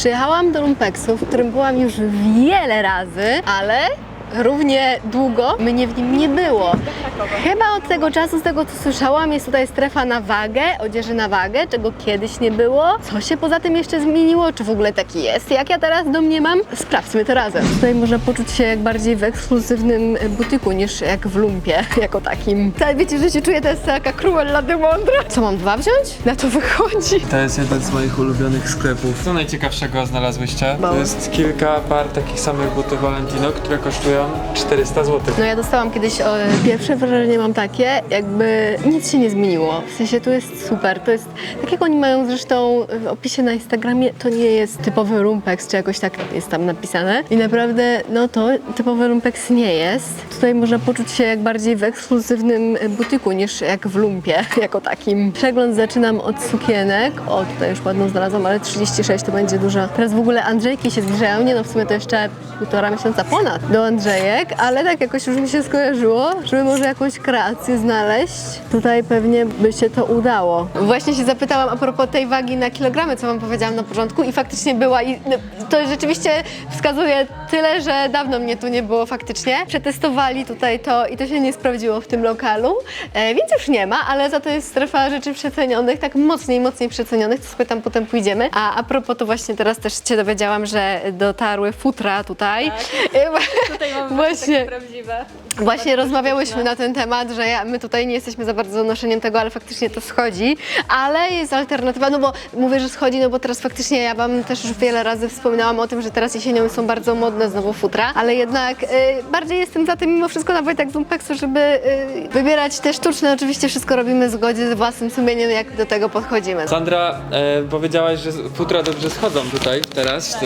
Przyjechałam do Lumpeksu, w którym byłam już wiele razy, ale równie długo mnie w nim nie było. Chyba od tego czasu, z tego co słyszałam, jest tutaj strefa na wagę, odzieży na wagę, czego kiedyś nie było. Co się poza tym jeszcze zmieniło? Czy w ogóle taki jest? Jak ja teraz domniemam? Sprawdźmy to razem. Tutaj można poczuć się jak bardziej w ekskluzywnym butyku niż jak w lumpie jako takim. Tak, wiecie, że się czuję teraz taka Cruella de Mondra. Co, mam dwa wziąć? Na to wychodzi. To jest jeden z moich ulubionych sklepów. Co najciekawszego znalazłyście? To Mało. jest kilka par takich samych butów Valentino, które kosztują 400 zł. No ja dostałam kiedyś, o, pierwsze wrażenie mam takie, jakby nic się nie zmieniło. W sensie to jest super, to jest, tak jak oni mają zresztą w opisie na Instagramie, to nie jest typowy rumpex, czy jakoś tak jest tam napisane. I naprawdę, no to typowy rumpex nie jest. Tutaj można poczuć się jak bardziej w ekskluzywnym butyku niż jak w lumpie, jako takim. Przegląd zaczynam od sukienek. O, tutaj już ładną znalazłam, ale 36 to będzie duża. Teraz w ogóle Andrzejki się zbliżają, nie no w sumie to jeszcze półtora miesiąca ponad do Andrzejek, ale tak jakoś już mi się skojarzyło, żeby może jakąś kreację znaleźć. Tutaj pewnie by się to udało. Właśnie się zapytałam a propos tej wagi na kilogramy, co wam powiedziałam na początku i faktycznie była i no, to rzeczywiście wskazuje tyle, że dawno mnie tu nie było faktycznie. Przetestowali tutaj to i to się nie sprawdziło w tym lokalu, e, więc już nie ma, ale za to jest strefa rzeczy przecenionych, tak mocniej, mocniej przecenionych, to sobie tam potem pójdziemy. A a propos to właśnie teraz też się dowiedziałam, że dotarły futra tutaj. E, Tutaj Właśnie. prawdziwe. Właśnie rozmawiałyśmy na ten temat, że ja, my tutaj nie jesteśmy za bardzo noszeniem tego, ale faktycznie to schodzi, ale jest alternatywa, no bo mówię, że schodzi, no bo teraz faktycznie ja Wam też już wiele razy wspominałam o tym, że teraz jesienią są bardzo modne znowu futra, ale jednak y, bardziej jestem za tym mimo wszystko na Wojtek z Lumpeksu, żeby y, wybierać te sztuczne, oczywiście wszystko robimy w zgodzie z własnym sumieniem, jak do tego podchodzimy. Sandra, e, powiedziałaś, że futra dobrze schodzą tutaj teraz, e,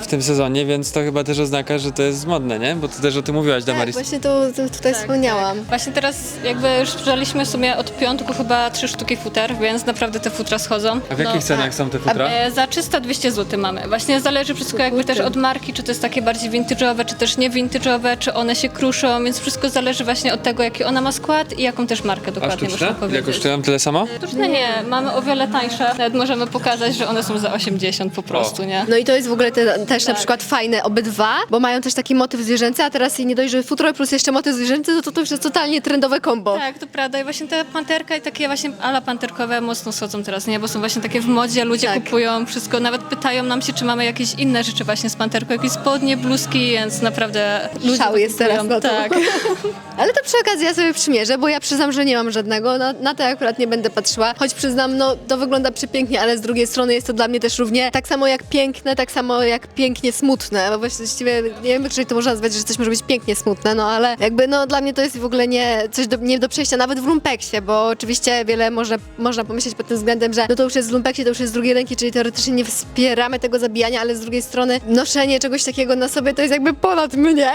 w tym sezonie, więc to chyba też oznaka, że to jest modne, nie? Bo ty też o tym mówiłaś, Tak, Damaris. właśnie to, to tutaj wspomniałam. Właśnie teraz jakby już sprzedaliśmy w sumie od piątku chyba trzy sztuki futer, więc naprawdę te futra schodzą. A w jakich No, cenach są te futra? E, za 300-200 zł mamy. Właśnie zależy wszystko jakby też od marki, czy to jest takie bardziej vintage'owe, czy też nie vintage'owe, czy one się kruszą, więc wszystko zależy właśnie od tego, jaki ona ma skład i jaką też markę A dokładnie sztuczne? można Ile powiedzieć. kosztują? Tyle samo? Sztuczne nie, mamy o wiele tańsze. Nawet możemy pokazać, że one są za 80 po prostu, nie? No i to jest w ogóle te, też na przykład fajne obydwa, bo mają też taki motyw zwierzęcy, a teraz nie dość, że futro plus jeszcze motyw zwierzęcy, no to to już jest totalnie trendowe kombo. Tak, to prawda. I właśnie te panterka i takie właśnie ala panterkowe mocno schodzą teraz, nie? Bo są właśnie takie w modzie, ludzie Tak. kupują wszystko. Nawet pytają nam się, czy mamy jakieś inne rzeczy właśnie z panterką, jakieś spodnie, bluzki, więc naprawdę ludzie Szał jest kupują. teraz na to. Tak. Ale to przy okazji ja sobie przymierzę, bo ja przyznam, że nie mam żadnego, na, na to akurat nie będę patrzyła, choć przyznam, no to wygląda przepięknie, ale z drugiej strony jest to dla mnie też równie tak samo jak piękne, tak samo jak pięknie smutne, bo właściwie nie wiem, czy to można nazwać, że coś może być pięknie smutne, no ale jakby no dla mnie to jest w ogóle nie coś do, nie do przejścia nawet w lumpeksie, bo oczywiście wiele może, można pomyśleć pod tym względem, że no to już jest w lumpeksie, to już jest z drugiej ręki, czyli teoretycznie nie wspieramy tego zabijania, ale z drugiej strony noszenie czegoś takiego na sobie to jest jakby ponad mnie.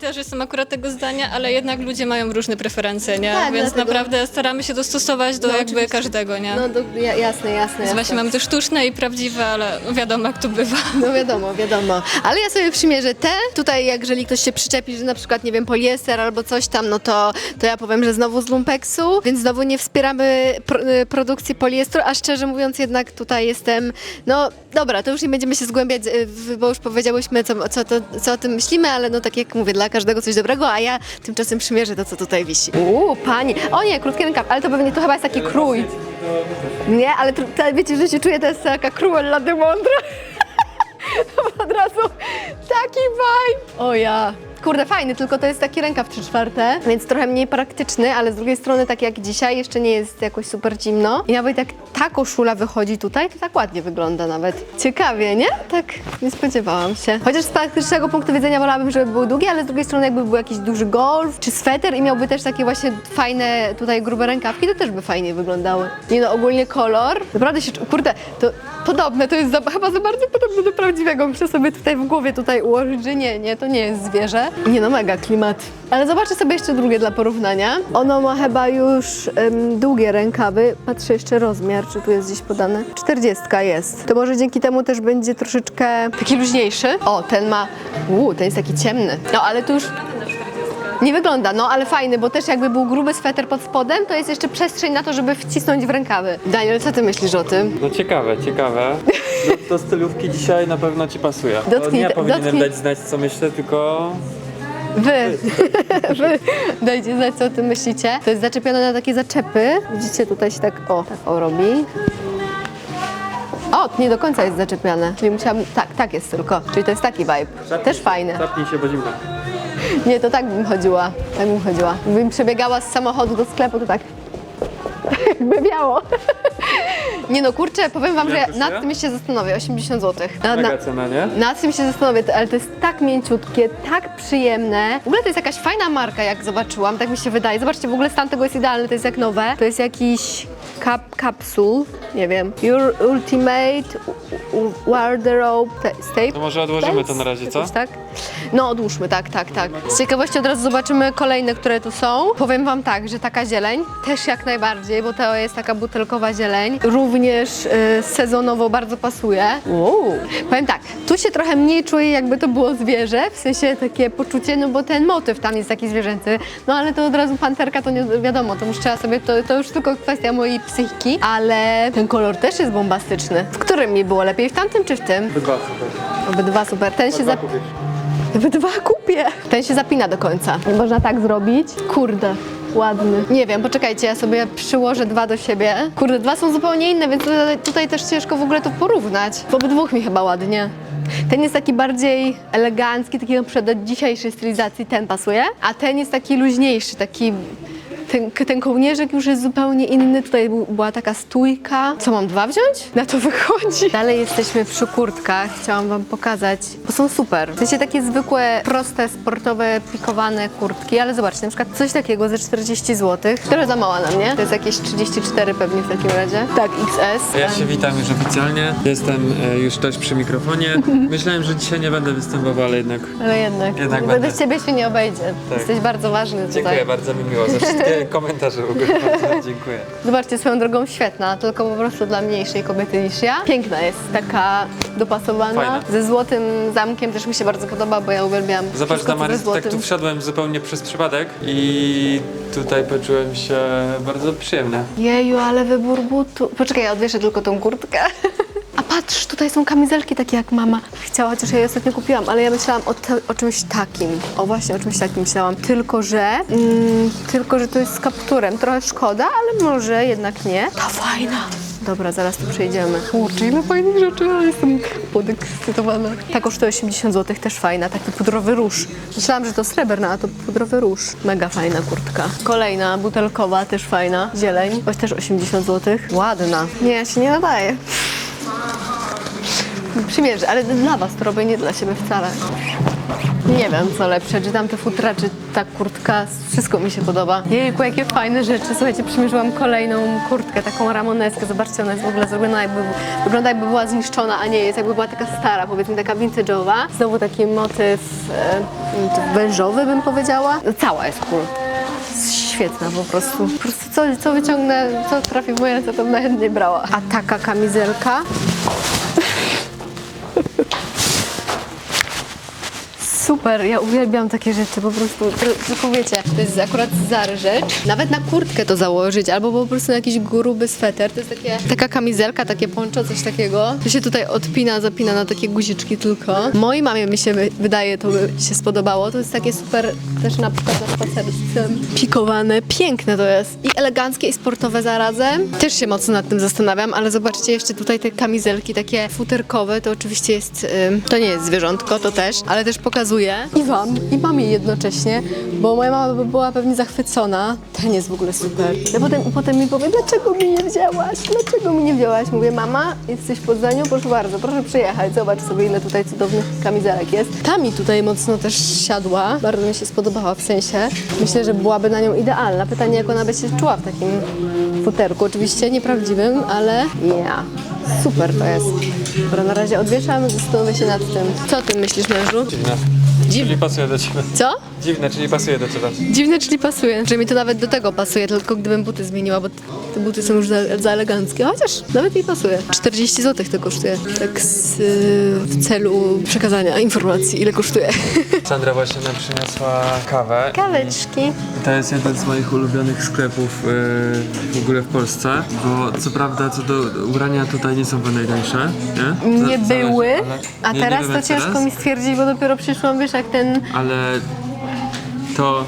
Też jestem akurat tego zdania, ale jednak ludzie mają różne preferencje, nie? Tak, więc dlatego- naprawdę staramy się dostosować do No, jakby oczywiście. każdego, nie? No do, ja, jasne, jasne. Więc jasne. właśnie mamy te sztuczne i prawdziwe, ale no wiadomo jak to bywa. No wiadomo, wiadomo. Ale ja sobie przymierzę te. Tutaj, jeżeli ktoś się przyczepi, że na przykład, nie wiem, poliester albo coś tam, no to, to ja powiem, że znowu z lumpeksu, więc znowu nie wspieramy pro, y, produkcji poliestru, a szczerze mówiąc jednak tutaj jestem, no dobra, to już nie będziemy się zgłębiać, y, w- bo już powiedziałyśmy, co, co, to, co o tym myślimy, ale no tak jak mówię, dla każdego coś dobrego, a ja tymczasem przymierzę to, co tutaj wisi. Uuu, pani. O nie, krótki rękaw, ale to pewnie to chyba jest taki krój. Nie, ale to, to, wiecie, że się czuję, to jest taka Cruella de Mondra. To od razu taki vibe. O ja. Kurde, fajny, tylko to jest taki rękaw 3 czwarte, więc trochę mniej praktyczny, ale z drugiej strony, tak jak dzisiaj, jeszcze nie jest jakoś super zimno. I nawet jak ta koszula wychodzi tutaj, to tak ładnie wygląda nawet. Ciekawie, nie? Tak, nie spodziewałam się. Chociaż z praktycznego punktu widzenia wolałabym, żeby były długie, ale z drugiej strony jakby był jakiś duży golf czy sweter i miałby też takie właśnie fajne tutaj grube rękawki, to też by fajnie wyglądały. Nie no, ogólnie kolor, naprawdę się, kurde, to podobne, to jest za, chyba za bardzo podobne do prawdziwego. Muszę sobie tutaj w głowie tutaj ułożyć, że nie, nie, to nie jest zwierzę. Nie no, mega klimat. Ale zobaczę sobie jeszcze drugie dla porównania. Ono ma chyba już em, długie rękawy. Patrzę jeszcze rozmiar, czy tu jest gdzieś podane. 40 jest. To może dzięki temu też będzie troszeczkę taki luźniejszy. O, ten ma, uuu, ten jest taki ciemny. No, ale tu już Nie wygląda, no ale fajny, bo też jakby był gruby sweter pod spodem, to jest jeszcze przestrzeń na to, żeby wcisnąć w rękawy. Daniel, co ty myślisz o tym? No ciekawe, ciekawe. Do, do stylówki dzisiaj na pewno ci pasuje. Dotknij- nie ja powinienem dotknij- dać znać co myślę, tylko Wy, wy dajcie znać, co o tym myślicie. To jest zaczepione na takie zaczepy. Widzicie, tutaj się tak, o, tak o robi. O, nie do końca jest zaczepiane. Czyli musiałam, tak, tak jest tylko. Czyli to jest taki vibe. Też fajny. Zapnij się, bo zimno. Nie, to tak bym chodziła. Tak bym chodziła. Gdybym przebiegała z samochodu do sklepu, to tak. Jakby miało. Nie no, kurczę, powiem wam, że nad tym się zastanowię. 80 zł. Na, Mega cena, nie? nad tym się zastanowię, ale to jest tak mięciutkie, tak przyjemne. W ogóle to jest jakaś fajna marka, jak zobaczyłam, tak mi się wydaje. Zobaczcie, w ogóle stan tego jest idealny, to jest jak nowe. To jest jakiś kap, kapsul, nie wiem. Your Ultimate u- Wardrobe Staple. To może odłożymy to na razie, co? Jakoś tak? No, odłóżmy, tak, tak, tak. Z ciekawości od razu zobaczymy kolejne, które tu są. Powiem Wam tak, że taka zieleń też jak najbardziej, bo to jest taka butelkowa zieleń. Również y, sezonowo bardzo pasuje. Wow. Powiem tak, tu się trochę mniej czuję, jakby to było zwierzę, w sensie takie poczucie, no bo ten motyw tam jest taki zwierzęcy. No ale to od razu panterka, to nie wiadomo, to już trzeba sobie, to, to już tylko kwestia mojej psychiki, ale ten kolor też jest bombastyczny. W którym mi było lepiej, w tamtym czy w tym? Chyba super. Obydwa super. Ten się, zap... kupisz. Obydwa kupię. Ten się zapina do końca. Nie można tak zrobić. Kurde. Ładny. Nie wiem, poczekajcie, ja sobie przyłożę dwa do siebie. Kurde, dwa są zupełnie inne, więc tutaj, tutaj też ciężko w ogóle to porównać. W obydwu mi chyba ładnie. Ten jest taki bardziej elegancki, taki na przykład do dzisiejszej stylizacji ten pasuje, a ten jest taki luźniejszy, taki... Ten, ten kołnierzyk już jest zupełnie inny, tutaj był- była taka stójka. Co, mam dwa wziąć? Na to wychodzi. Dalej jesteśmy przy kurtkach, chciałam wam pokazać, bo są super. W sensie takie zwykłe, proste, sportowe, pikowane kurtki, ale zobaczcie, na przykład coś takiego ze 40 zł. Trochę za mała na mnie, to jest jakieś 34 pewnie w takim razie. Tak, XS. Ja się witam już oficjalnie. Jestem e, już też przy mikrofonie. Myślałem, że dzisiaj nie będę występował, ale jednak Ale jednak, Jednak bez będę. ciebie się nie obejdzie. Tak. Jesteś bardzo ważny tutaj. dziękuję, bardzo mi miło za wszystkie komentarze w ogóle. Bardzo dziękuję. Zobaczcie, swoją drogą świetna, tylko po prostu dla mniejszej kobiety niż ja. Piękna jest, taka dopasowana. Fajna. Ze złotym zamkiem też mi się bardzo podoba, bo ja uwielbiam Zobacz wszystko, na co ze Marys, tak złotym. tu wszedłem zupełnie przez przypadek i tutaj poczułem się bardzo przyjemnie. Jeju, ale wybór butu. Poczekaj, ja odwieszę tylko tą kurtkę. Patrz, tutaj są kamizelki takie jak mama chciała, chociaż ja je ostatnio kupiłam, ale ja myślałam o, te, o czymś takim. O właśnie, o czymś takim myślałam. Tylko, że mm, tylko, że to jest z kapturem. Trochę szkoda, ale może jednak nie. Ta fajna. Dobra, zaraz tu przejdziemy. Kurczę, ile fajnych rzeczy, ale jestem podekscytowana. Ta kosztuje 80 zł, też fajna, taki pudrowy róż. Myślałam, że to srebrna, a to pudrowy róż. Mega fajna kurtka. Kolejna, butelkowa, też fajna. Zieleń, choć też 80 zł. Ładna. Nie, ja się nie nadaję. Przymierzę, ale dla was to robię, nie dla siebie wcale. Nie wiem, co lepsze, czy tamte futra, czy ta kurtka, wszystko mi się podoba. Jejku, jakie fajne rzeczy. Słuchajcie, przymierzyłam kolejną kurtkę, taką ramoneskę. Zobaczcie, ona jest w ogóle zrobiona jakby, wygląda jakby była zniszczona, a nie jest, jakby była taka stara, powiedzmy taka vintage'owa. Znowu taki motyw e, wężowy, bym powiedziała. No, cała jest cool. Świetna po prostu. Po prostu co, co wyciągnę, co trafi w moje ręce, to bym najchętniej brała. A taka kamizelka Super, ja uwielbiam takie rzeczy, po prostu, tylko wiecie, to jest akurat Zary rzecz. Nawet na kurtkę to założyć, albo po prostu na jakiś gruby sweter. To jest takie, taka kamizelka, takie poncho, coś takiego. To się tutaj odpina, zapina na takie guziczki tylko. Mojej mamie mi się wy- wydaje, to by się spodobało. To jest takie super, też na przykład na spacer z tym pikowane. Piękne to jest. I eleganckie, i sportowe zarazem. Też się mocno nad tym zastanawiam, ale zobaczcie jeszcze tutaj te kamizelki takie futerkowe, to oczywiście jest, to nie jest zwierzątko, to też, ale też pokazuje i wam, i mamie jednocześnie, bo moja mama by była pewnie zachwycona. Ten jest w ogóle super. No potem, potem mi powie, dlaczego mi nie wzięłaś? Dlaczego mi nie wzięłaś? Mówię, mama, jesteś w Poznaniu? Proszę bardzo, proszę przyjechać, zobacz sobie, ile tutaj cudownych kamizelek jest. Ta mi tutaj mocno też siadła, bardzo mi się spodobała w sensie. Myślę, że byłaby na nią idealna. Pytanie, jak ona by się czuła w takim futerku. Oczywiście nieprawdziwym, ale ja. Super to jest. Dobra, na razie odwieszam, zastanowię się nad tym. Co ty myślisz, mężu? Dziwne. Czyli pasuje do ciebie. Co? Dziwne, czyli pasuje do ciebie. Dziwne, czyli pasuje. Że mi to nawet do tego pasuje, tylko gdybym buty zmieniła, bo te buty są już za, za eleganckie. Chociaż nawet mi pasuje. 40 zł to kosztuje. Tak z, y, w celu przekazania informacji, ile kosztuje. Sandra właśnie nam przyniosła kawę. Kaweczki. I to jest jeden z moich ulubionych sklepów yy, w ogóle w Polsce, bo co prawda co do ubrania tutaj nie są one najtańsze, nie? Nie były, ale- a nie, teraz nie to ciężko teraz, mi stwierdzić, bo dopiero przyszłam, wiesz, jak ten... Ale to,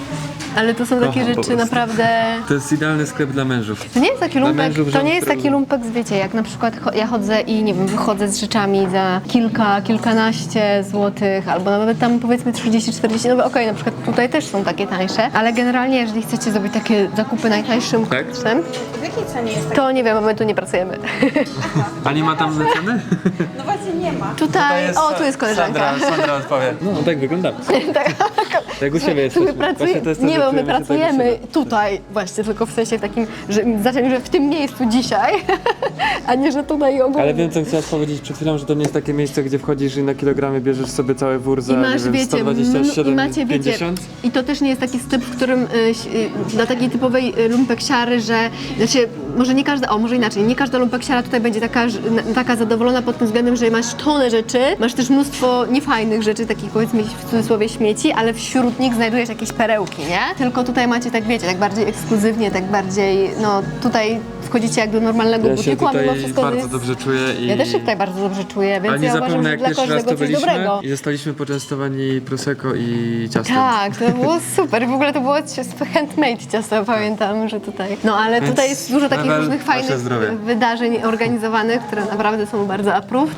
Ale to są takie po rzeczy prostu. naprawdę... to jest idealny sklep dla mężów. To nie jest taki lumpek, mężów to nie jest taki lumpek, wiecie, jak na przykład cho- ja chodzę i nie wiem, wychodzę z rzeczami za kilka, kilkanaście złotych, albo nawet tam powiedzmy 30-40, no okej, na przykład tutaj też są takie tańsze, ale generalnie jeżeli chcecie zrobić takie zakupy najtańszym Tak. kosztem, W jakiej cenie jest? to nie wiem, bo my tu nie pracujemy. A nie ma tam ceny? No właśnie nie ma. Tutaj, o, tu jest koleżanka. Sandra, Sandra odpowie. No, tak wyglądamy. tak u siebie My jesteśmy. Właśnie to jest Nie, bo my tak pracujemy siebie. tutaj właśnie, tylko w sensie takim, że znaczy, że w tym miejscu dzisiaj, a nie, że tutaj ogólnie. Ale wiem, co chciałaś powiedzieć przed chwilą, że to nie jest takie miejsce, gdzie wchodzisz i na kilogramy bierzesz sobie cały wór za I masz, wiem, wiecie, 127, i macie, wiecie, 50. i to też nie jest taki sklep, w którym y, ś- y, dla takiej typowej y, lumpeksiary, że, znaczy, może nie każda, o, może inaczej, nie każda lumpeksiara tutaj będzie taka, taka zadowolona pod tym względem, że masz tonę rzeczy, masz też mnóstwo niefajnych rzeczy, takich powiedzmy w cudzysłowie śmieci, ale wśród nich znajdujesz jakieś perełki, nie? Tylko tutaj macie tak, wiecie, tak bardziej ekskluzywnie, tak bardziej, no, tutaj wchodzicie jak do normalnego Ja butiku, a mimo wszystko bardzo jest... dobrze czuję i... Ja też się tutaj bardzo dobrze czuję, więc ja uważam, zapomnę, że jak dla pierwszy raz każdego to dobrego. i zostaliśmy poczęstowani prosecco i ciastem. Tak, to było super. W ogóle to było handmade ciasto, pamiętam, że tutaj. No ale Więc tutaj jest dużo takich różnych fajnych wydarzeń organizowanych, które naprawdę są bardzo approved.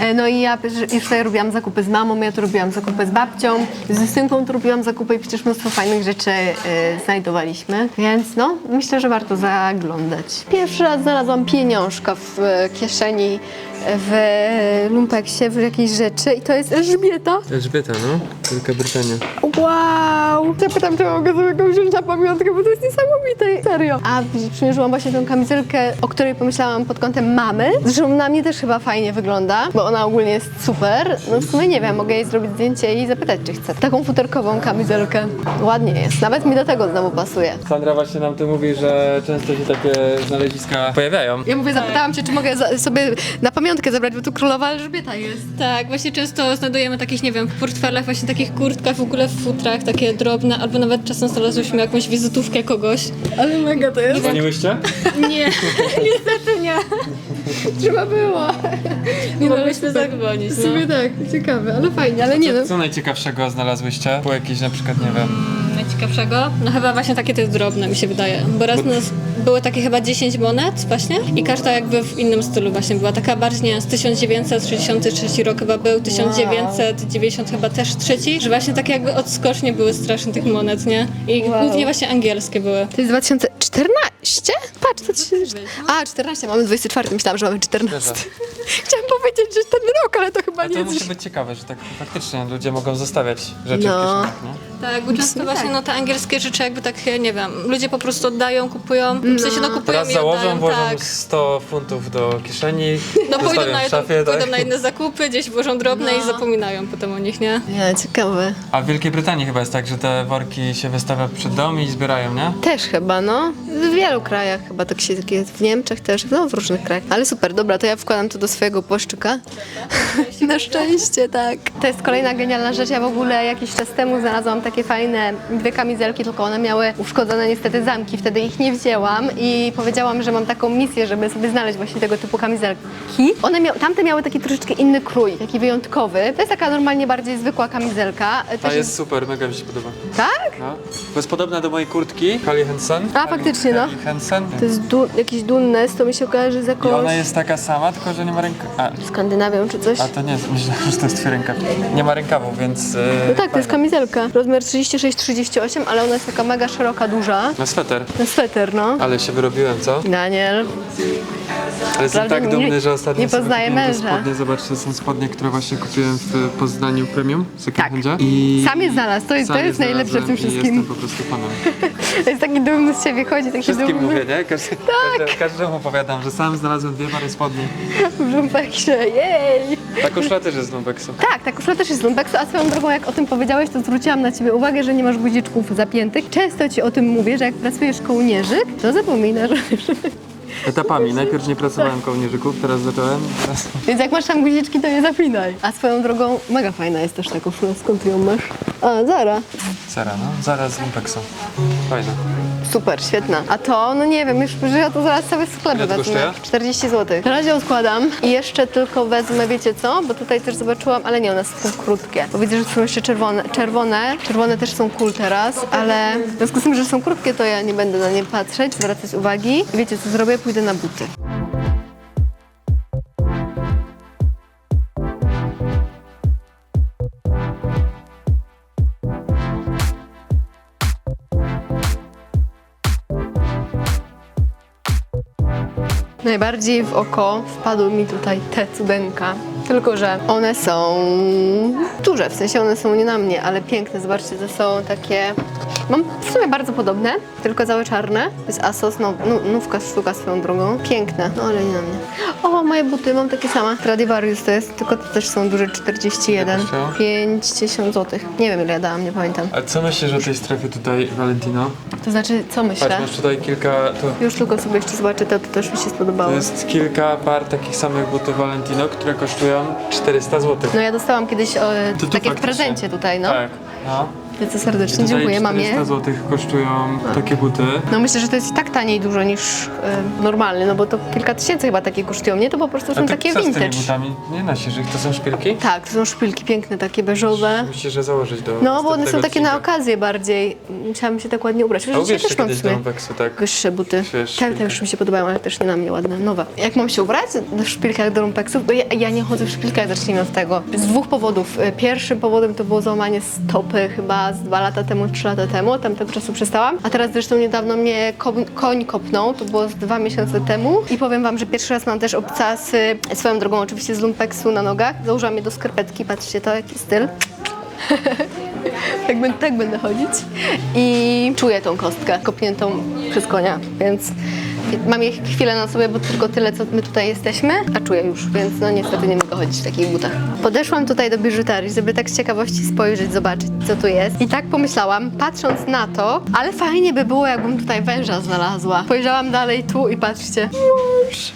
E, No i ja już tutaj robiłam zakupy z mamą, ja tu robiłam zakupy z babcią, z synką tu robiłam zakupy i przecież mnóstwo fajnych rzeczy e, znajdowaliśmy. Więc no, myślę, że warto zaglądać. Pierwszy raz znalazłam pieniążka w e, kieszeni w lumpeksie, w jakiejś rzeczy i to jest Elżbieta. Elżbieta, no. Wielka Brytania. Wow! Zapytam, czy mogę sobie go wziąć na pamiątkę, bo to jest niesamowite. Serio. A przymierzyłam właśnie tę kamizelkę, o której pomyślałam pod kątem mamy. Zresztą na mnie też chyba fajnie wygląda, bo ona ogólnie jest super. No w sumie nie wiem, mogę jej zrobić zdjęcie i zapytać, czy chce. Taką futerkową kamizelkę. Ładnie jest. Nawet mi do tego znowu pasuje. Sandra właśnie nam tu mówi, że często się takie znaleziska pojawiają. Ja mówię, zapytałam cię, czy mogę za- sobie na pamiątkę zabrać, bo tu królowa Elżbieta jest. Tak, właśnie często znajdujemy takich, nie wiem, w portfelach, właśnie takich kurtkach, w ogóle w futrach, takie drobne, albo nawet czasem znalazłyśmy jakąś wizytówkę kogoś. Ale mega to jest. Dzwoniłyście? Nie, niestety nie. Trzeba było. Nie mogliśmy zadzwonić, W no. sumie tak, ciekawe, ale fajnie, ale nie no. Co, co najciekawszego znalazłyście? Było jakieś na przykład, nie wiem... Najciekawszego? No chyba właśnie takie te drobne mi się wydaje, bo raz nas były takie chyba 10 monet właśnie i każda jakby w innym stylu właśnie była, taka bardziej nie wiem, z 1963 rok chyba był, 1990 chyba też trzeci, że właśnie takie jakby odskocznie były strasznie tych monet, nie? I Wow. głównie właśnie angielskie były. To jest 2014? Patrz, to 30... A, 14, mamy 24, myślałam, że mamy 14. Chciałam powiedzieć, że ten rok, ale to chyba A nie to jest. musi być ciekawe, że tak faktycznie ludzie mogą zostawiać rzeczy No. w kieszeniach, nie? Tak, bo często właśnie no te angielskie rzeczy jakby tak, nie wiem, ludzie po prostu oddają, kupują, w sensie no kupują Teraz i założą, oddają, włożą tak. 100 funtów do kieszeni, No pójdą zostawią na, w jedno, szafie, pójdą tak? na inne zakupy, gdzieś włożą drobne i zapominają potem o nich, nie? Nie, ciekawe. A w Wielkiej Brytanii chyba jest tak, że te worki się wystawia przed dom i zbierają, nie? Też chyba, no. W wielu krajach chyba tak się tak jest. W Niemczech też, no w różnych krajach. Ale super, dobra, to ja wkładam to do swojego płaszczyka. Na szczęście, tak. To jest kolejna genialna rzecz. Ja w ogóle jakiś czas temu znalazłam takie fajne dwie kamizelki, tylko one miały uszkodzone niestety zamki. Wtedy ich nie wzięłam i powiedziałam, że mam taką misję, żeby sobie znaleźć właśnie tego typu kamizelki. One mia- tamte miały taki troszeczkę inny krój, taki wyjątkowy. To jest taka normalnie bardziej zwykła kamizelka. Ta Też jest super, mega mi się podoba. Tak? No. Bo jest podobna do mojej kurtki, Kali Hansen. A, faktycznie, no. Kali Hansen. To jest du- jakiś Dunnes, to mi się kojarzy z I jakąś ona jest taka sama, tylko że nie ma ręka... A, Skandynawią czy coś. a to nie, myślałem, że to jest twój rękaw. Nie ma rękawu, więc... Yy, No tak, to jest kamizelka. Rozmiar 36-38, ale ona jest taka mega szeroka, duża. Na sweter. Na sweter, no. Ale się wyrobiłem, co? Daniel. Ale jestem tak dumny, Nie- że ostatnio nie sobie poznaję kupiłem te męża. spodnie. Zobaczcie, to są spodnie, które właśnie kupiłem w Poznaniu Premium w second Tak. handzie. I Sam je znalazł, to jest, sam to je jest najlepsze w tym znalazłem i wszystkim. jestem po prostu fanem. To jest taki dumny z siebie, chodzi taki Wszystkim dumny mówię, nie? Każdy, każdy, każdemu opowiadam, że sam znalazłem dwie pary spodni. w lumpeksie, jej! Ta koszula też jest z Lumbeksu. Tak, ta koszula też jest z lumpeksu, a swoją drogą jak o tym powiedziałeś, to zwróciłam na ciebie uwagę, że nie masz guziczków zapiętych. Często ci o tym mówię, że jak pracujesz kołnierzyk, to zapominasz. Etapami. Najpierw nie pracowałem kołnierzyków, teraz zacząłem. Więc jak masz tam guziczki, to je zapinaj. A swoją drogą, mega fajna jest też ta koszula, skąd ją masz? A, Zara. Zara, no. Zaraz z Lumbeksu. Fajne. Super, świetna. A to, no nie wiem, już że ja to zaraz cały sklep Ile to wezmę. kosztuje? 40 zł. Na razie odkładam i jeszcze tylko wezmę, wiecie co? Bo tutaj też zobaczyłam, ale nie, one są krótkie. Bo widzę, że są jeszcze czerwone. Czerwone, czerwone też są cool teraz, ale w związku z tym, że są krótkie, to ja nie będę na nie patrzeć, zwracać uwagi. Wiecie co zrobię? Pójdę na buty. Najbardziej w oko wpadły mi tutaj te cudenka. Tylko, że one są duże, w sensie one są nie na mnie, ale piękne. Zobaczcie, to są takie. Mam w sumie bardzo podobne, tylko całe czarne. To jest Asos, no, nówka sztuka swoją drogą. Piękne, no ale nie na mnie. O, moje buty, mam takie same. Stradivarius to jest, tylko to też są duże 41. Jak kosztują? 50 zł. Nie wiem ile ja dałam, nie pamiętam. A co myślisz o tej strefie tutaj, Valentino? To znaczy, co myślę? Patrz, masz tutaj kilka... To, Już tylko sobie jeszcze zobaczę, to, to też mi się spodobało. to jest kilka par takich samych butów Valentino, które kosztują 400 zł. No ja dostałam kiedyś o, To tu takie w faktycznie. prezencie tutaj, no. Tak. No. Bardzo serdecznie dziękuję 400 mamie. zł kosztują takie buty. No myślę, że to jest i tak taniej dużo niż e, normalny, no bo to kilka tysięcy chyba takie kosztują, nie? To po prostu są takie co z tymi vintage. butami? Nie nosisz ich, to są szpilki? Tak, to są szpilki piękne, takie beżowe. Musisz je założyć do No, bo one są następnego takie na odcinka. okazję bardziej. Musiałam się tak ładnie ubrać. A Chociaż dzisiaj ubierz się też mam w kiedyś do sumie Lumbeksu, tak? wyższe buty. Wiesz, Te, te szpilki. już mi się podobają, ale też nie na mnie ładne, nowe. Jak mam się ubrać w szpilkach do lumpeksów? Bo ja, ja nie chodzę w szpilkach, zacznijmy od tego. Z dwóch powodów. E, Pierwszym powodem to było załamanie stopy chyba z dwa lata temu, trzy lata temu. Tam tego czasu przestałam. A teraz zresztą niedawno mnie ko- koń kopnął, to było z dwa miesiące temu. I powiem wam, że pierwszy raz mam też obcasy, swoją drogą oczywiście z lumpeksu na nogach. Założyłam je do skarpetki, patrzcie to, jaki styl. tak, będę, tak będę chodzić. I czuję tą kostkę kopniętą przez konia, więc mam jej chwilę na sobie, bo tylko tyle, co my tutaj jesteśmy, a czuję już, więc no niestety nie mogę chodzić w takich butach. Podeszłam tutaj do biżuterii, żeby tak z ciekawości spojrzeć, zobaczyć, co tu jest. I tak pomyślałam, patrząc na to, ale fajnie by było, jakbym tutaj węża znalazła. Spojrzałam dalej tu i patrzcie.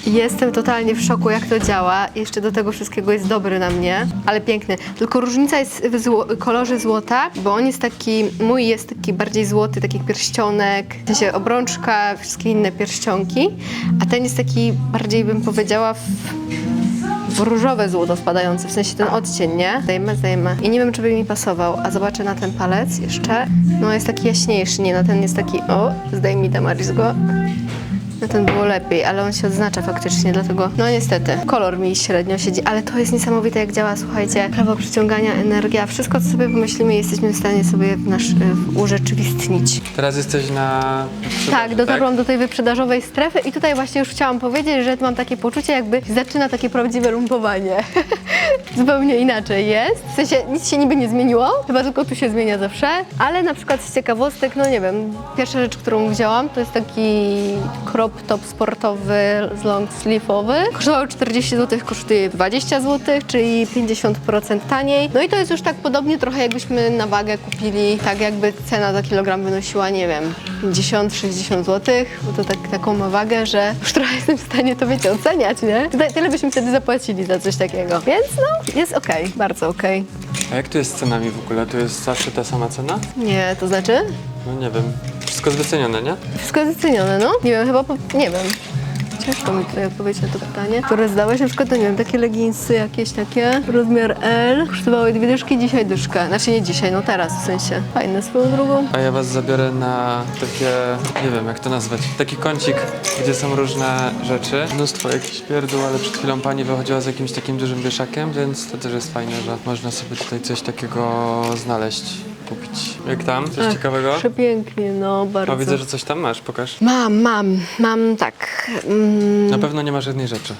Jestem totalnie w szoku, jak to działa. Jeszcze do tego wszystkiego jest dobry na mnie, ale piękny. Tylko różnica jest w zło- kolorze złota, bo on jest taki, mój jest taki bardziej złoty, taki pierścionek, w sensie obrączka, wszystkie inne pierścionki, a ten jest taki bardziej, bym powiedziała, w, w różowe złoto wpadające, w sensie ten odcień, nie? Zdejmę, zdejmę. I nie wiem, czy by mi pasował, a zobaczę na ten palec jeszcze. No jest taki jaśniejszy, nie, na ten jest taki, o, zdejmij Damaris go. Na ten było lepiej, ale on się odznacza faktycznie, dlatego no niestety, kolor mi średnio siedzi, ale to jest niesamowite jak działa, słuchajcie, prawo przyciągania, energia, wszystko co sobie pomyślimy jesteśmy w stanie sobie w nasz, y, urzeczywistnić. Teraz jesteś na... Tak, dotarłam do tej wyprzedażowej strefy i tutaj właśnie już chciałam powiedzieć, że mam takie poczucie, jakby zaczyna takie prawdziwe lumpowanie. Zupełnie inaczej jest. W sensie nic się niby nie zmieniło, chyba tylko tu się zmienia zawsze, ale na przykład z ciekawostek, no nie wiem, pierwsza rzecz, którą wzięłam, to jest taki crop top sportowy z long sleeve'owy. Kosztował 40 zł, kosztuje 20 zł, czyli 50% taniej. No i to jest już tak podobnie trochę jakbyśmy na wagę kupili, tak jakby cena za kilogram wynosiła, nie wiem, 50-60 zł, bo to tak, taką ma wagę, że już trochę jestem w stanie to, wiecie, oceniać, nie? Tutaj tyle byśmy wtedy zapłacili za coś takiego. Więc no, jest okej, bardzo okej. A jak to jest z cenami w ogóle? To jest zawsze ta sama cena? Nie, to znaczy? No nie wiem. Wszystko jest wycenione, nie? Wszystko jest docenione, no? Nie wiem, chyba, po, nie wiem. Ciężko mi tutaj odpowiedzieć na to pytanie. Które zdałeś? Na przykład, to nie wiem, takie leginsy jakieś takie, rozmiar L, kosztowały dwie dyszki, dzisiaj dyszkę. Znaczy nie dzisiaj, no teraz w sensie. Fajne swoją drugą. A ja was zabiorę na takie, nie wiem jak to nazwać, taki kącik, gdzie są różne rzeczy. Mnóstwo jakichś pierdół, ale przed chwilą pani wychodziła z jakimś takim dużym wieszakiem, więc to też jest fajne, że można sobie tutaj coś takiego znaleźć. Kupić. Jak tam? Coś ciekawego? Przepięknie, no bardzo. O, widzę, że coś tam masz, pokaż. Mam, mam, mam tak. Mm, Na pewno nie masz jednej rzeczy.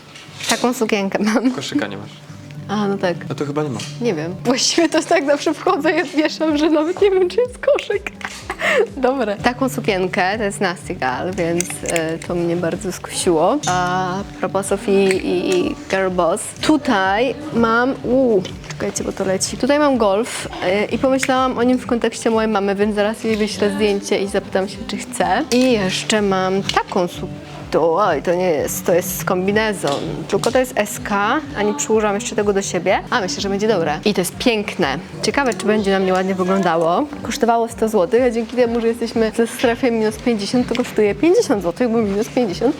taką sukienkę mam. Koszyka nie masz. A, no tak. No to chyba nie ma. Nie wiem. Właściwie to tak zawsze wchodzę i wieszam, że nawet nie wiem, czy jest koszyk. Dobre. Taką sukienkę, to jest Nastigal, więc e, to mnie bardzo skusiło. A propos Sofii i, i Girl Boss. Tutaj mam... Uu, czekajcie, bo to leci. Tutaj mam golf e, i pomyślałam o nim w kontekście mojej mamy, więc zaraz jej wyślę zdjęcie i zapytam się, czy chce. I jeszcze mam taką sukienkę. To, oj, to nie jest, to jest kombinezon, tylko to jest SK, a nie jeszcze tego do siebie. A myślę, że będzie dobre. I to jest piękne. Ciekawe, czy będzie na mnie ładnie wyglądało. Kosztowało 100 zł, a dzięki temu, że jesteśmy ze strefie minus 50, to kosztuje 50 zł, bo minus 50%.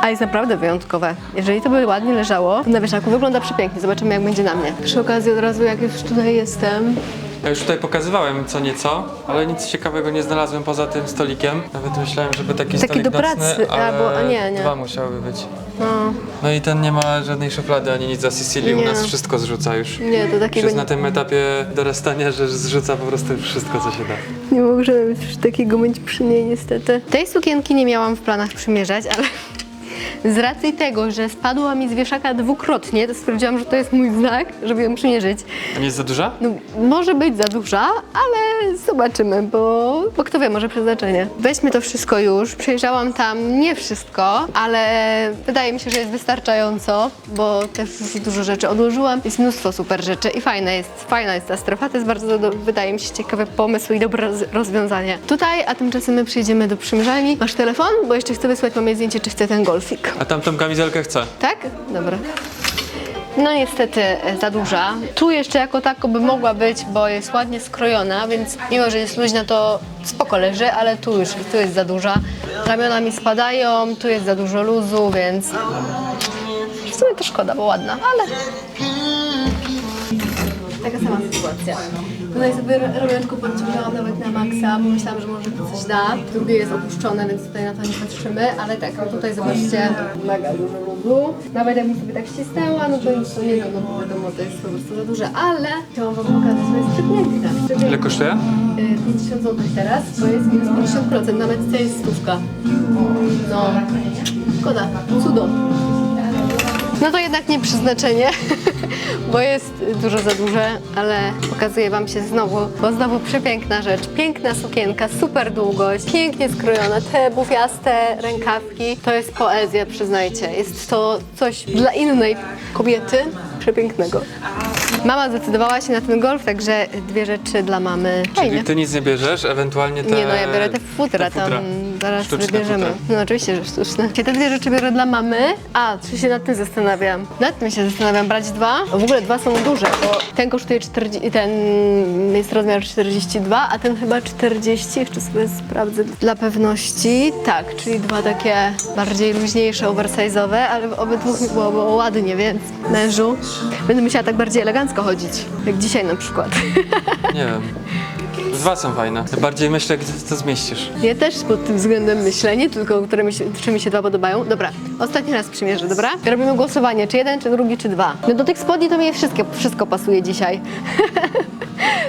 A jest naprawdę wyjątkowe. Jeżeli to by ładnie leżało, to na wieszaku wygląda przepięknie. Zobaczymy, jak będzie na mnie. Przy okazji od razu, jak już tutaj jestem, Ja już tutaj pokazywałem co nieco, ale nic ciekawego nie znalazłem poza tym stolikiem. Nawet myślałem, żeby taki, Taki stolik do nocny, pracy, ale albo- a nie, nie. dwa musiały być. no, No i ten nie ma żadnej szuflady ani nic za Sicily, u Nie. nas wszystko zrzuca już. nie, to Już takiego jest na tym etapie dorastania, że zrzuca po prostu wszystko, co się da. Nie możemy już takiego mieć przy niej niestety. Tej sukienki nie miałam w planach przymierzać, ale z racji tego, że spadła mi z wieszaka dwukrotnie, to stwierdziłam, że to jest mój znak, żeby ją przymierzyć. A nie jest za duża? No, może być za duża, ale zobaczymy, bo, bo kto wie, może przeznaczenie. Weźmy to wszystko już. Przejrzałam tam nie wszystko, ale wydaje mi się, że jest wystarczająco, bo też już dużo rzeczy odłożyłam. Jest mnóstwo super rzeczy i fajna jest, fajna jest ta strefa. To jest bardzo, do, wydaje mi się, ciekawy pomysł i dobre roz, rozwiązanie. Tutaj, a tymczasem my przejdziemy do przymierzalni. Masz telefon? Bo jeszcze chcę wysłać mamie zdjęcie, czy chce ten golfik. A tamtą kamizelkę chcę. Tak? Dobra. No niestety e, za duża. Tu jeszcze jako tako by mogła być, bo jest ładnie skrojona, więc mimo, że jest luźna, to spoko leży, ale tu już tu jest za duża. Ramiona mi spadają, tu jest za dużo luzu, więc w sumie to szkoda, bo ładna, ale taka sama sytuacja. Tutaj sobie roletku podciągnęłam nawet na maksa, bo myślałam, że może to coś da. Drugie jest opuszczone, więc tutaj na to nie patrzymy, ale tak, no tutaj zobaczcie, mega dużo luzu. Nawet jakbym sobie tak ścisnęła, no to nic to nie da, no bo wiadomo, to jest po prostu za duże, ale chciałam wam pokazać, że jest przepiękne. Ile kosztuje? Y, 50 zł teraz, to jest minus 50%, nawet to jest stówka. No, szkoda, cudo. No to jednak nie przeznaczenie, bo jest dużo za duże, ale pokazuję Wam się znowu, bo znowu przepiękna rzecz. Piękna sukienka, super długość, pięknie skrojona, te bufiaste rękawki, to jest poezja, przyznajcie. Jest to coś dla innej kobiety przepięknego. Mama zdecydowała się na ten golf, także dwie rzeczy dla mamy. Czyli Fajne. ty nic nie bierzesz, ewentualnie te... Nie no, ja biorę te futra, te futra. tam zaraz Sztuczne wybierzemy. futra. No oczywiście, że sztuczne. Czy te dwie rzeczy biorę dla mamy? A, czy się nad tym zastanawiam? Nad tym się zastanawiam, brać dwa? W ogóle dwa są duże, bo ten kosztuje 40, ten jest rozmiar 42, a ten chyba 40, jeszcze sobie sprawdzę dla pewności. Tak, czyli dwa takie bardziej luźniejsze, oversize'owe, ale obydwu mi było, było ładnie, więc mężu będę musiała tak bardziej elegancko chodzić, jak dzisiaj na przykład. Nie wiem. Dwa są fajne. Bardziej myślę, gdzie to zmieścisz. Ja też pod tym względem myślę, nie tylko, które mi się, czy mi się dwa podobają. Dobra, ostatni raz przymierzę, dobra? Robimy głosowanie, czy jeden, czy drugi, czy dwa. No do tych spodni to mi wszystkie, wszystko pasuje dzisiaj.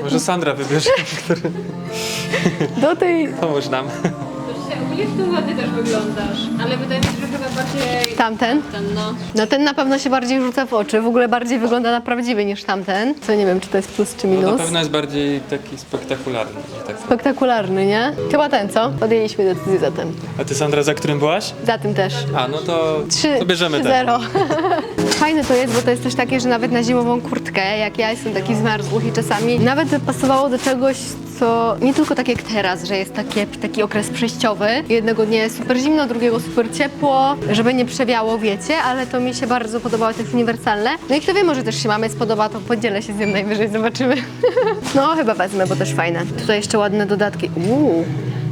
Może Sandra wybierze, który... Do tej Pomóż nam. Ogólnie w tym ładnie też wyglądasz, ale wydaje mi się, że chyba bardziej tamten. ten, no. No ten na pewno się bardziej rzuca w oczy, w ogóle bardziej wygląda na prawdziwy niż tamten. Co nie wiem, czy to jest plus czy No, minus. na pewno jest bardziej taki spektakularny. że Tak. Spektakularny, nie? Chyba ten, co? Podjęliśmy decyzję za tym. A ty Sandra, za którym byłaś? Za tym też. A, no to, Trzy, to bierzemy trzy ten. zero. Fajne to jest, bo to jest też takie, że nawet na zimową kurtkę, jak ja jestem taki zmarzły i czasami nawet by pasowało do czegoś, co nie tylko tak jak teraz, że jest takie, taki okres przejściowy. Jednego dnia jest super zimno, drugiego super ciepło, żeby nie przewiało, wiecie, ale to mi się bardzo podobało, też uniwersalne. No i kto wie, może też się mamy spodoba, to podzielę się z nią najwyżej, zobaczymy. No chyba wezmę, bo też fajne. Tutaj jeszcze ładne dodatki. Uuu.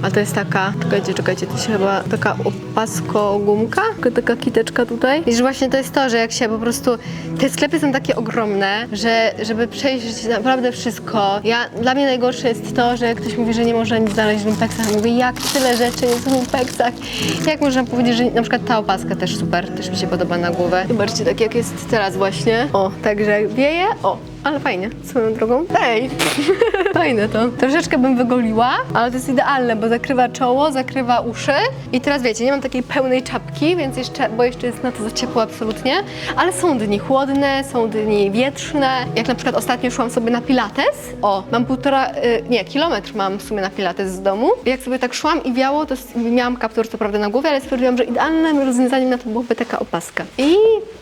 A to jest taka, czekajcie, czekajcie, to się chyba taka opasko-gumka, taka, kiteczka tutaj. I że właśnie to jest to, że jak się po prostu, te sklepy są takie ogromne, że żeby przejrzeć naprawdę wszystko. Ja, dla mnie najgorsze jest to, że ktoś mówi, że nie można nic znaleźć w lumpeksach. Mówię, jak tyle rzeczy jest w lumpeksach. Jak można powiedzieć, że na przykład ta opaska też super, też mi się podoba na głowę. Zobaczcie, tak jak jest teraz właśnie. O, także wieje, o, ale fajnie, swoją drogą. Ej, fajne to. Troszeczkę bym wygoliła, ale to jest idealne, bo zakrywa czoło, zakrywa uszy. I teraz wiecie, nie mam takiej pełnej czapki, więc jeszcze, bo jeszcze jest na to za ciepło absolutnie, ale są dni chłodne, są dni wietrzne. Jak na przykład ostatnio szłam sobie na pilates, o, mam półtora, y, nie, kilometr mam w sumie na pilates z domu. Jak sobie tak szłam i wiało, to miałam kaptur co prawda na głowie, ale stwierdziłam, że idealnym rozwiązaniem na to byłoby taka opaska. I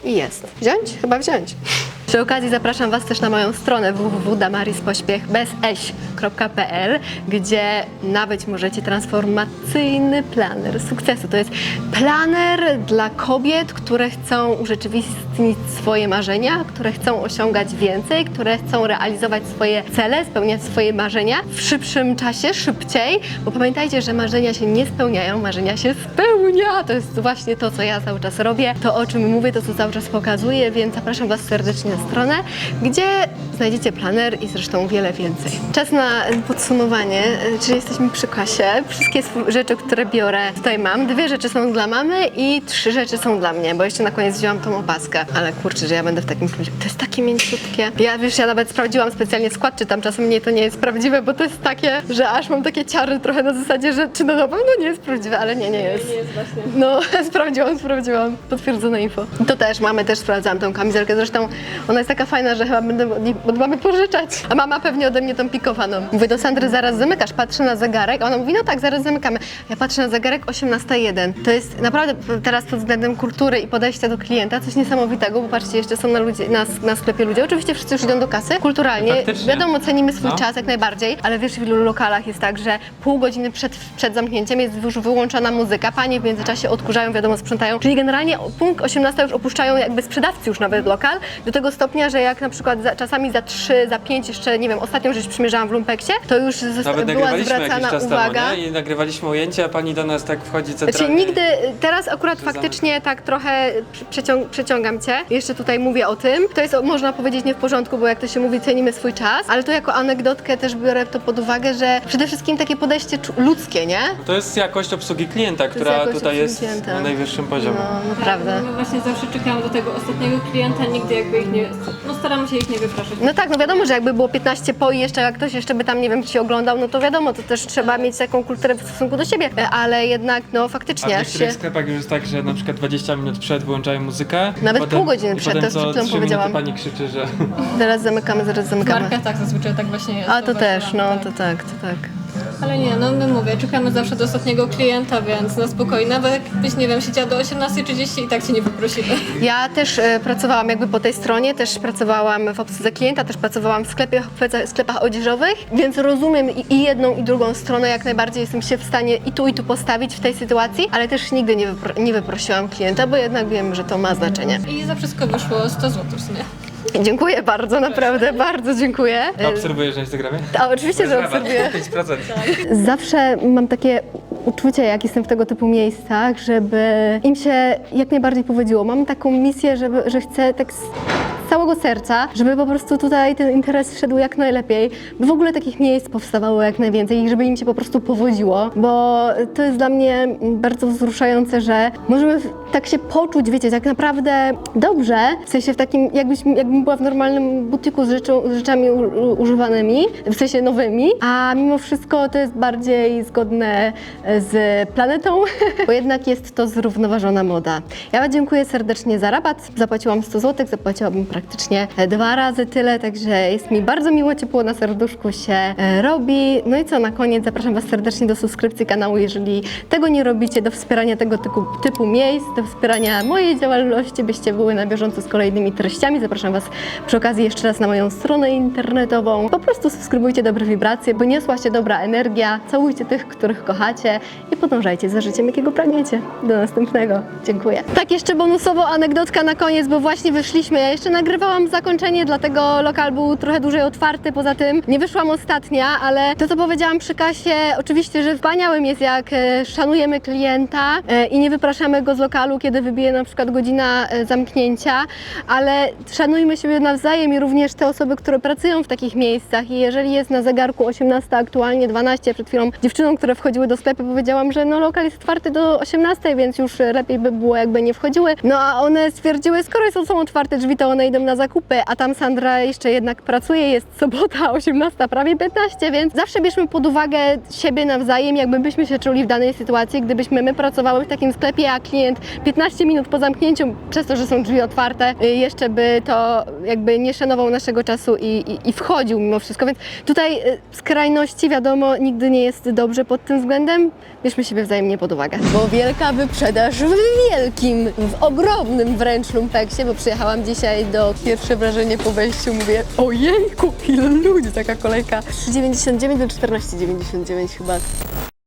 jest. Wziąć? Chyba wziąć. Przy okazji zapraszam Was też na moją stronę www.damarispośpiech.pl, gdzie nabyć możecie transformacyjny planer sukcesu. To jest planer dla kobiet, które chcą urzeczywistnić swoje marzenia, które chcą osiągać więcej, które chcą realizować swoje cele, spełniać swoje marzenia w szybszym czasie, szybciej, bo pamiętajcie, że marzenia się nie spełniają, marzenia się spełnia. To jest właśnie to, co ja cały czas robię, to o czym mówię, to co cały czas pokazuję, więc zapraszam Was serdecznie stronę, gdzie znajdziecie planer i zresztą wiele więcej. Czas na podsumowanie, e, czyli jesteśmy przy kasie. Wszystkie rzeczy, które biorę, tutaj mam. Dwie rzeczy są dla mamy i trzy rzeczy są dla mnie, bo jeszcze na koniec wzięłam tą opaskę. Ale kurczę, że ja będę w takim czymś. To jest takie mięciutkie. Ja wiesz, ja nawet sprawdziłam specjalnie skład, czy tam czasem nie to nie jest prawdziwe, bo to jest takie, że aż mam takie ciary trochę na zasadzie, że czy no na pewno nie jest prawdziwe, ale nie, nie jest. Nie jest właśnie. No, sprawdziłam, sprawdziłam. Potwierdzone info. To też mamy, też sprawdzałam tą kamizelkę. Zresztą ona jest taka fajna, że chyba będę od mamy pożyczać. A mama pewnie ode mnie tą pikowaną. Mówię do Sandry, zaraz zamykasz. Patrzę na zegarek. A ona mówi, no tak, zaraz zamykamy. Ja patrzę na zegarek 18.01. To jest naprawdę teraz pod względem kultury i podejścia do klienta coś niesamowitego, bo patrzcie, jeszcze są na, na, na sklepie ludzie. Oczywiście wszyscy już idą do kasy. Kulturalnie. Faktycznie. Wiadomo, cenimy swój No. czas jak najbardziej, ale wiesz, w ilu lokalach jest tak, że pół godziny przed, przed zamknięciem jest już wyłączona muzyka, panie w międzyczasie odkurzają, wiadomo, sprzątają, czyli generalnie punkt 18 już opuszczają jakby sprzedawcy już nawet lokal, do tego stopnia, że jak na przykład za, czasami za 3, za 5 jeszcze, nie wiem, ostatnią rzecz przymierzałam w lumpeksie, to już Nawet była zwracana czas uwaga. temu, nie? I nagrywaliśmy ujęcie, a pani do nas tak wchodzi Znaczy centralnie. nigdy, teraz akurat faktycznie tak trochę przeciąg, przeciągam cię. Jeszcze tutaj mówię o tym. To jest, można powiedzieć, nie w porządku, bo jak to się mówi, cenimy swój czas, ale to jako anegdotkę też biorę to pod uwagę, że przede wszystkim takie podejście ludzkie, nie? To jest jakość obsługi klienta, która jakość tutaj jest klienta. na najwyższym poziomie. No, naprawdę. Właśnie zawsze czekamy do tego ostatniego klienta, nigdy jakby ich nie... No staramy się ich nie wypraszać. No tak, no wiadomo, że jakby było 15 po i jeszcze jak ktoś jeszcze by tam, nie wiem, ci oglądał, no to wiadomo, to też trzeba mieć taką kulturę w stosunku do siebie, ale jednak, no A faktycznie, w aż niektórych się... sklepach już jest tak, że na przykład 20 minut przed wyłączają muzykę. Nawet potem, pół godziny przed, potem to co przed chwilą 3 minuty powiedziałam. pani krzyczy, że... Zaraz zamykamy, zaraz W zamykamy. markach tak zazwyczaj tak właśnie jest. A to też, Zauważyłam, no to tak, to tak. Ale nie, no my mówię, czekamy zawsze do ostatniego klienta, więc na spokojnie. Nawet jakbyś, nie wiem, siedziała do 18.30 i tak cię nie poprosimy. Ja też e, pracowałam jakby po tej stronie, też pracowałam w obsłudze klienta, też pracowałam w, sklepie, w sklepach odzieżowych, więc rozumiem i, i jedną i drugą stronę, jak najbardziej jestem się w stanie i tu i tu postawić w tej sytuacji, ale też nigdy nie, wypro, nie wyprosiłam klienta, bo jednak wiem, że to ma znaczenie. I za wszystko wyszło 100 zł w sumie. Dziękuję bardzo, naprawdę, bardzo dziękuję. Obserwujesz na Instagramie? A oczywiście, że obserwuję. 5%. Zawsze mam takie uczucie, jak jestem w tego typu miejscach, żeby im się jak najbardziej powodziło. Mam taką misję, żeby, że chcę tak z całego serca, żeby po prostu tutaj ten interes szedł jak najlepiej, by w ogóle takich miejsc powstawało jak najwięcej i żeby im się po prostu powodziło, bo to jest dla mnie bardzo wzruszające, że możemy tak się poczuć, wiecie, tak naprawdę dobrze, w sensie w takim, jakbyś, jakbym była w normalnym butiku z, rzeczą, z rzeczami u, używanymi, w sensie nowymi, a mimo wszystko to jest bardziej zgodne e, z planetą, bo jednak jest to zrównoważona moda. Ja dziękuję serdecznie za rabat, zapłaciłam 100 zł, zapłaciłabym praktycznie dwa razy tyle, także jest mi bardzo miło, ciepło na serduszku się e, robi. No i co, na koniec zapraszam Was serdecznie do subskrypcji kanału, jeżeli tego nie robicie, do wspierania tego typu, typu miejsc, do wspierania mojej działalności, byście były na bieżąco z kolejnymi treściami. Zapraszam Was przy okazji jeszcze raz na moją stronę internetową. Po prostu subskrybujcie dobre wibracje, by niosła się dobra energia. Całujcie tych, których kochacie i podążajcie za życiem, jakiego pragniecie. Do następnego. Dziękuję. Tak jeszcze bonusowo anegdotka na koniec, bo właśnie wyszliśmy. Ja jeszcze nagrywałam zakończenie, dlatego lokal był trochę dłużej otwarty. Poza tym nie wyszłam ostatnia, ale to, co powiedziałam przy kasie, oczywiście, że wspaniałym jest, jak e, szanujemy klienta e, i nie wypraszamy go z lokalu, kiedy wybije na przykład godzina e, zamknięcia, ale szanujmy siebie nawzajem i również te osoby, które pracują w takich miejscach i jeżeli jest na zegarku 18, aktualnie 12, przed chwilą dziewczynom, które wchodziły do sklepu powiedziałam, że no lokal jest otwarty do 18, więc już lepiej by było jakby nie wchodziły, no a one stwierdziły, skoro są, otwarte drzwi, to one idą na zakupy, a tam Sandra jeszcze jednak pracuje, jest sobota 18, prawie 15, więc zawsze bierzmy pod uwagę siebie nawzajem, jakby byśmy się czuli w danej sytuacji, gdybyśmy my pracowały w takim sklepie, a klient 15 minut po zamknięciu, przez to, że są drzwi otwarte, y, jeszcze by to jakby nie szanował naszego czasu i, i, i wchodził mimo wszystko, więc tutaj y, skrajności wiadomo nigdy nie jest dobrze pod tym względem, bierzmy siebie wzajemnie pod uwagę. Bo wielka wyprzedaż w wielkim, w ogromnym wręcz lumpeksie, bo przyjechałam dzisiaj do pierwsze wrażenie po wejściu, mówię ojejku, ile ludzi, taka kolejka 3,99 do 14,99 chyba.